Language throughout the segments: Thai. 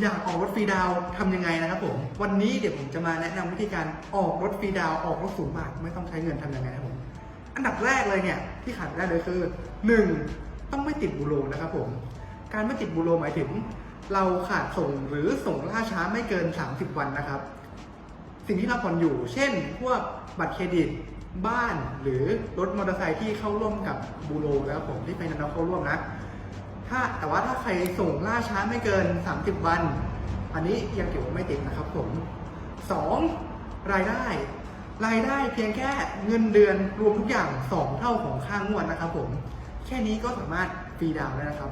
อยากออกรถฟรีดาวทำยังไงนะครับผม วันนี้เดี๋ยวผมจะมาแนะนำวิธีการออกรถฟรีดาวออกรถสูงบาทไม่ต้องใช้เงินทำยังไงครับผม อันดับแรกเลยเนี่ยที่ขาดไม่ได้เลยคือหนึ่งต้องไม่ติดบูโรนะครับผม การไม่ติดบูโรหมายถึง เราขาดส่งหรือส่งล่าช้าไม่เกิน 30 วันนะครับ สิ่งที่เราผ่อนอยู่ เช่น พวกบัตรเครดิตบ้านหรือรถมอเตอร์ไซค์ที่เข้าร่วมกับบูโรแล้วผมที่เป็นนักเข้าร่วมนะ ถ้าแต่ว่าถ้าใครส่งล่าช้าไม่เกิน 30 วัน อันนี้ยังถือว่าไม่ติดนะครับผม 2. รายได้ รายได้เพียงแค่เงินเดือนรวมทุกอย่าง 2 เท่าของค่างวดนะครับผม แค่นี้ก็สามารถฟรีดาวน์ได้นะครับ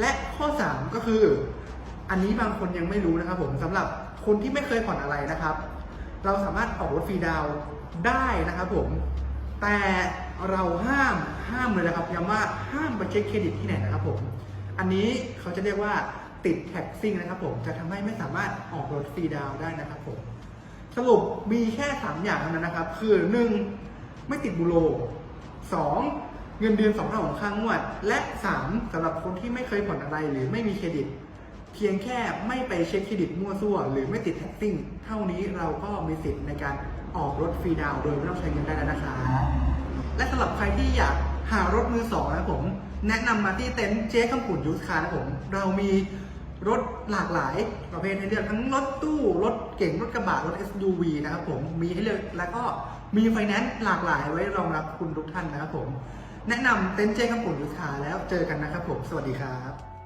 และข้อ 3 ก็คือ อันนี้บางคนยังไม่รู้นะครับผมสำหรับคนที่ไม่เคยผ่อนอะไรนะครับ เราสามารถออกรถฟรีดาวน์ได้นะครับผม แต่เราห้ามห้ามเลยนะครับย้ำว่าห้ามไปเช็คเครดิตที่ไหนนะครับผม อันนี้เขาจะเรียกว่าติดแท็กซิ่งนะครับผม จะทำให้ไม่สามารถออกรถฟรีดาวได้นะครับผม สรุปมีแค่ 3 อย่างเท่านั้นนะครับ คือ 1. ไม่ติดบูโร 2. เงินเดือน2เท่าของค่างวด และ 3. สำหรับคนที่ไม่เคยผ่อนอะไรหรือไม่มีเครดิต เพียงแค่ไม่ไปเช็คเครดิตมั่วซั่ว หรือไม่ติดแท็กซิ่ง เท่านี้เราก็มีสิทธิ์ในการออกรถฟรีดาวโดยไม่ต้องใช้เงินได้แล้วนะคะ และสำหรับใครที่อยากหารถมือสองนะผม แนะนำมาที่เต็นท์เจ๊คำปุ่นยูสคาร์นะผม เรามีรถหลากหลายประเภทให้เลือกทั้งรถตู้ รถเก่งรถกระบะรถ SUV นะครับผมมีให้เลือกแล้วก็มีไฟแนนซ์หลากหลายไว้รองรับคุณทุกท่านนะครับผม แนะนำเต็นท์เจ๊คำปุ่นยูสคาร์แล้วเจอกันนะครับผม สวัสดีครับ